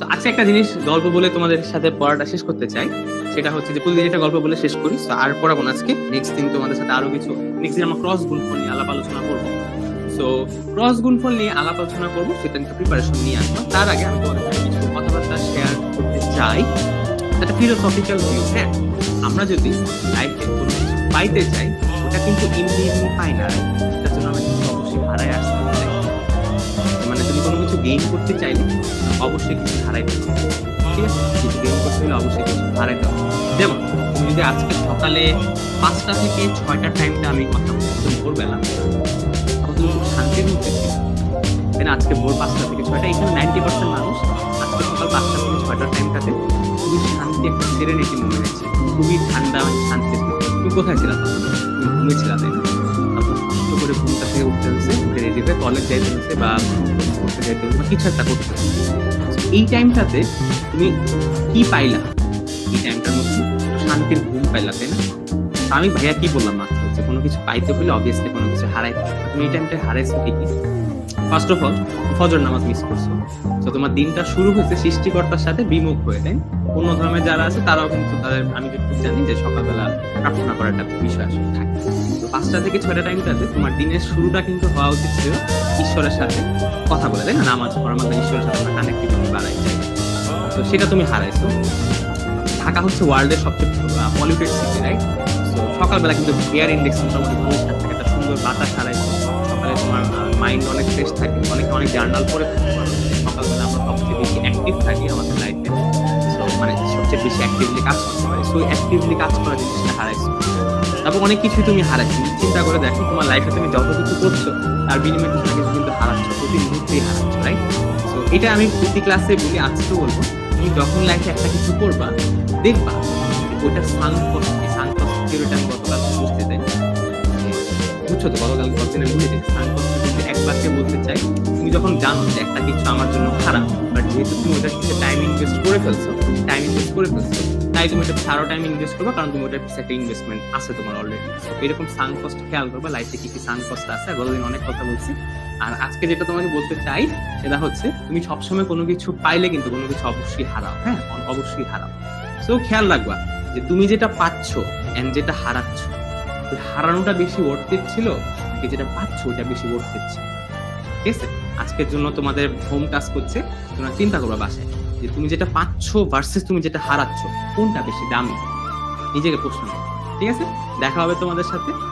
তো আজকে একটা জিনিস গল্প বলে তোমাদের সাথে পড়াটা শেষ করতে চাই। সেটা হচ্ছে যে প্রতিদিন একটা গল্প বলে শেষ করি। তো আর পড়াবো না আজকে। নেক্সট দিন তোমাদের সাথে আরও কিছু নেক্সট দিন আমরা ক্রস গুণফল নিয়ে আলাপ আলোচনা করব। তো ক্রস গুণফল নিয়ে আলাপ আলোচনা করব, সেটা নিয়ে প্রিপারেশন নিয়ে আসব। তার আগে আমি তোমাদের কিছু কথাবার্তা শেয়ার করতে চাই। একটা ফিলোসফিক্যাল ভিউ হ্যাঁ? আমরা যদি লাইফে কোনো কিছু পাইতে চাই, ওটা কিন্তু এমনি পাই না। সেটার জন্য কিন্তু অবশ্যই হারায় আসতে গেইন করতে চাইলে অবশ্যই কিছু হারাইতে হবে। ঠিক আছে? কিছু গেইন করতে হলে অবশ্যই কিছু হারাইতে হবে। যেমন, তুমি যদি আজকে সকালে পাঁচটা থেকে ছয়টার টাইমটা আমি কথা বলছি ভোরবেলা, তখন তুমি শান্তির মধ্যে তাই আজকে ভোর পাঁচটা থেকে ছয়টা এখানে নাইনটি পার্সেন্ট মানুষ আজকে সকাল পাঁচটা থেকে ছয়টার টাইমটাতে খুবই শান্তি একটা সেরে সেরেনিটি মোমেন্ট আছে খুবই ঠান্ডা শান্তি তুমি কোথায় ছিলাম তুমি ঘুমিয়েছিলা তাই না? কলেজ বা বা কিছু একটা করতে So, এই টাইমটাতে তুমি কি পাইলা? এই টাইমটার মধ্যে শান্তির ঘুম পাইলা তাই না? আমি ভাইয়া কি বললাম যে কোনো কিছু পাইতে হলে অবভিয়াসলি কোনো কিছু হারাইতে তুমি এই টাইমটা হারাইছো ঠিকই। ফার্স্ট অফ অল ফজর নামাজ মিস করছ। তো তোমার দিনটা শুরু হয়েছে সৃষ্টিকর্তার সাথে বিমুখ হয়ে, তাই অন্য ধর্মের যারা আছে, তারাও কিন্তু তাদের, আমি যতটুকু জানি যে সকালবেলা প্রার্থনা করার একটা বিষয় আসলে থাকে। তো পাঁচটা থেকে ছয়টা টাইমটাতে তোমার দিনের শুরুটা কিন্তু হওয়া উচিত ছিল ঈশ্বরের সাথে কথা বলে, তাই না? নামাজ পড়ার মধ্যে ঈশ্বরের সাথে আমরা কানেক্টিভিটি বাড়াই চাই তো সেটা তুমি হারাইছো। ঢাকা হচ্ছে ওয়ার্ল্ডের সবচেয়ে পলিউটেড সিটি রাইট সকালবেলা কিন্তু এয়ার ইন্ডেক্স মোটামুটি পরিষ্কার থাকে, একটা সুন্দর বাতাস হারাইছো সকালে তোমার মাইন্ড অনেক ফ্রেশ থাকে, অনেক অনেক জার্নাল পড়ে থাকতে সকালবেলা আমরা সবচেয়ে বেশি অ্যাক্টিভ থাকি আমাদের লাইফে মানে সবচেয়ে বেশি অ্যাক্টিভলি কাজ করতে পারি সো অ্যাক্টিভলি কাজ করার জিনিসটা হারাইছো তারপর অনেক কিছুই তুমি হারাইছো চিন্তা করে দেখো, তোমার লাইফে তুমি যত কিছু করছ, তার বিনিময়ে কিছু কিছু কিন্তু হারাচ্ছ প্রতি মুহূর্তেই হারাচ্ছ রাইট তো এটা আমি প্রতি ক্লাসে বলি আজকেও বলব, তুমি যখন লাইফে একটা কিছু করবা, দেখবা, ওইটা সাংকস্ট সাংকস্ট থিওরিটা আমি গতকাল বুঝতে চাই বুঝছ তো, গতকাল গতদিন আমি বুঝেছি সাংকস্ট যদি বলতে চাই তুমি যখন জানো যে একটা কিছু আমার জন্য খারাপ বাট যেহেতু তুমি ওটার পিছনে টাইম ইনভেস্ট করে ফেলছো টাইম ইনভেস্ট করে ফেলছো, তাই তুমি ওটা আরও টাইম ইনভেস্ট করবে, কারণ তুমি ওটার পিছনে একটা ইনভেস্টমেন্ট আছে তোমার অলরেডি এরকম সাংকস্ট খেয়াল করবে লাইফে কি কি সাংকস্ট আছে, আর গতদিন অনেক কথা বলছি। আর আজকে যেটা তোমাকে বলতে চাই, সেটা হচ্ছে, তুমি সবসময় কোনো কিছু পাইলে কিন্তু কোনো কিছু অবশ্যই হারাও হ্যাঁ? অবশ্যই হারাও। সো খেয়াল রাখবা যে তুমি যেটা পাচ্ছ অ্যান্ড যেটা হারাচ্ছ। হারানোটা বেশি ওর্থের ছিল নাকি যেটা পাচ্ছ ওটা বেশি ওর্থের ছিল। ঠিক আছে? আজকের জন্য তোমাদের হোম টাস্ক করছে তোমরা চিন্তা করবা বাসায় যে তুমি যেটা পাচ্ছ ভার্সেস তুমি যেটা হারাচ্ছ, কোনটা বেশি দামি? নিজেকে প্রশ্ন ঠিক আছে? দেখা হবে তোমাদের সাথে।